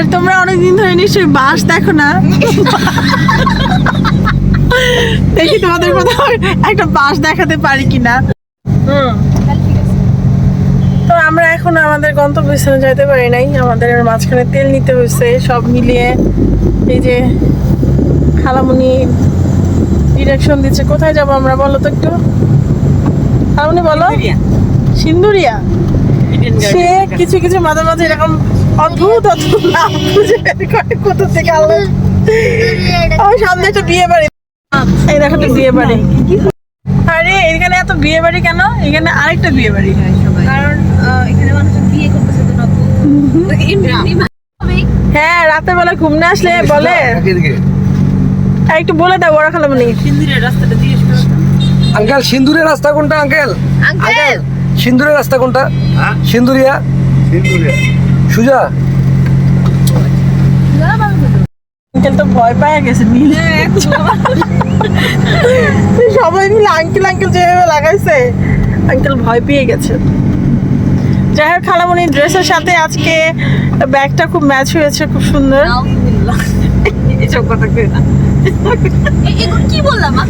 আর তোমরা অনেকদিন ধরে নিশ্চয়ই বাস দেখো না। দেখি তোমাদের কোথাও একটা বাস দেখাতে পারি কিনা। তো আমরা এখন আমাদের গন্তব্যস্থানে যাইতে পারি নাই। আমাদের মাঝখানে তেল নিতে হয়েছে সব মিলিয়ে এই যে খালামুনি ডিরেকশন দিচ্ছে। কোথায় যাব আমরা বলো তো একটু? খালামুনি বলো? সিন্দুরিয়া? সে কিছু কিছু মাঝে মাঝে এরকম অদ্ভুত অদ্ভুত নাম খুঁজে বের করে কোথা থেকে আল্লাহ আমার সামনে একটা বিয়ে বাড়ি। এই দেখো একটা বিয়ে বাড়ি। আরে এখানে এত বিয়ে বাড়ি কেন? এখানে আরেকটা বিয়ে বাড়ি। কারণ এখানে মানুষ বিয়ে করতেছে তো নতুন। তো এমনি ভাবেই হ্যাঁ রাতের বেলা ঘুমনে আসলে বলে। একটু বলে দাও বড় খালামুনি সিন্দুরের রাস্তাটা জিজ্ঞেস করো আঙ্কেল সিন্দুরের রাস্তা কোনটা আঙ্কেল! আঙ্কেল! সিন্দুরের রাস্তা কোনটা? সিন্দুরিয়া? সুজা? আঙ্কেল তো ভয় পায় গেছে সবাই মিলে আঙ্কেল আঙ্কেল যেভাবে লাগাইছে আঙ্কেল ভয় পেয়ে গেছে। যাই হোক খালামণি ড্রেসের সাথে আজকে ব্যাগটা খুব ম্যাচ হয়েছে খুব সুন্দর। এসব কথা কই না। কি বললাম না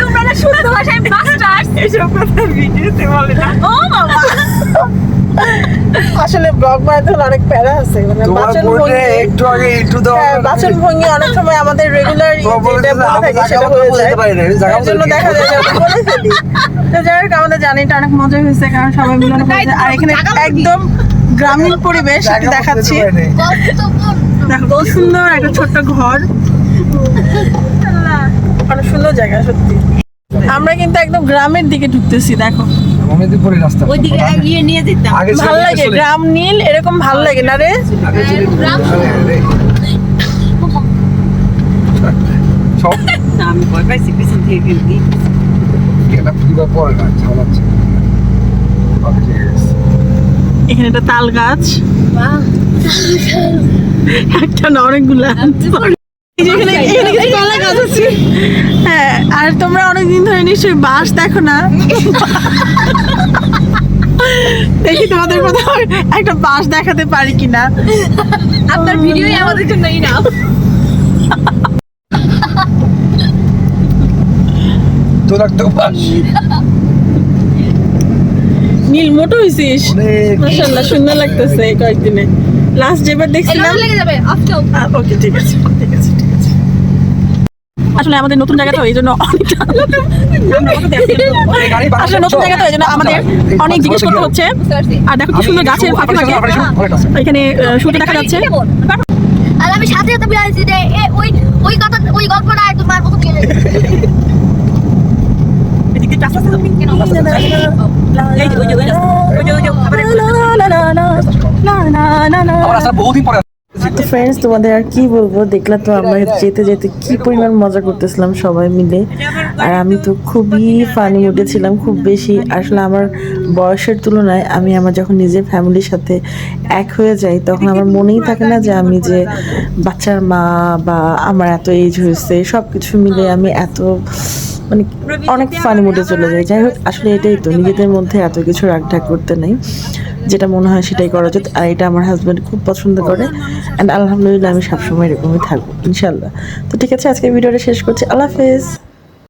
তোমরা না শুদ্ধ ভাষায় মাস্টার্স এসব কথা ভিডিওতে বলে না ও বাবা। আসলে ব্লগ বানাতে হলে অনেক প্যারা আছে মানে বাচন ভঙ্গি। একটু আগে একটু দাও হ্যাঁ, বাচন ভঙ্গি অনেক সময় আমাদের রেগুলার যেটা বলে আমি সেটা হয়ে যায়। জন্য দেখা বলে ফেলি তো যাই হোক আমাদের জার্নিটা অনেক মজা হয়েছে কারণ সবাই মিলন হয়েছে আর এখানে একদম গ্রামীণ পরিবেশ দেখাচ্ছি। দেখো সুন্দর একটা ছোট্ট ঘর। অনেক সুন্দর জায়গা সত্যি। আমরা কিন্তু একদম গ্রামের দিকে ঢুকতেছি দেখো। রাস্তা। ওইদিকে এগিয়ে নিয়ে যেতাম। আগে লাগে গ্রাম নীল এরকম ভালো লাগে না রে? আগে ছিল গ্রাম সব না আমি ভয় পাইছি পিছন থেকে কেউ দিই এটা পুরো পরে না ঝালাচ্ছে ওকে ঠিক আছে এখানে একটা তাল গাছ। একটা না অনেকগুলা। এখানে এখানে কিছু কলা গাছ আছে। হ্যাঁ আর তোমরা অনেকদিন ধরে নিশ্চয়ই বাস দেখো না। দেখি তোমাদের কোথাও একটা বাস দেখাতে পারি কিনা। আপনার ভিডিওই আমাদের জন্যই না। তো লাগতো নীল মোটো হয়েছিস মাসাল্লাহ সুন্দর লাগতেছে কয়েকদিনে। লাস্ট যেবার দেখছিলাম লেগে যাবে আফটার ওকে ঠিক আছে ঠিক আছে। আসলে আমাদের নতুন জায়গা তো এই জন্য আসলে নতুন জায়গা তো এই জন্য আমাদের অনেক জিজ্ঞেস করতে হচ্ছে আর দেখো কি সুন্দর গাছের ফাঁকে ফাঁকে এখানে সূর্য দেখা যাচ্ছে আর আমি সাথে সাথে বিড়াইছি যে ওই ওই কথা ওই গল্পটা আর তোমার মতো গেলে বহুদিন পরে তো ফ্রেন্ডস তোমাদের আর কি বলব? দেখলা তো আমরা যেতে যেতে কি পরিমাণ মজা করতেছিলাম সবাই মিলে। আর আমি তো খুবই ফানি মুডে ছিলাম খুব বেশি। আসলে আমার বয়সের তুলনায় আমি আমার যখন নিজের ফ্যামিলির সাথে এক হয়ে যাই তখন আমার মনেই থাকে না যে আমি যে বাচ্চার মা বা আমার এত এজ হয়েছে সব কিছু মিলে আমি এত মানে অনেক ফানি মুডে চলে যাই। যাই হোক আসলে এটাই তো নিজেদের মধ্যে এত কিছু রাগঢাক করতে নেই। যেটা মনে হয় সেটাই করা উচিত। আর এটা আমার হাজব্যান্ড খুব পছন্দ করে। অ্যান্ড আলহামদুলিল্লাহ আমি সবসময় এরকমই থাকব ইনশাল্লাহ তো ঠিক আছে আজকে ভিডিওটা শেষ করছি। আল্লাহ হাফেজ।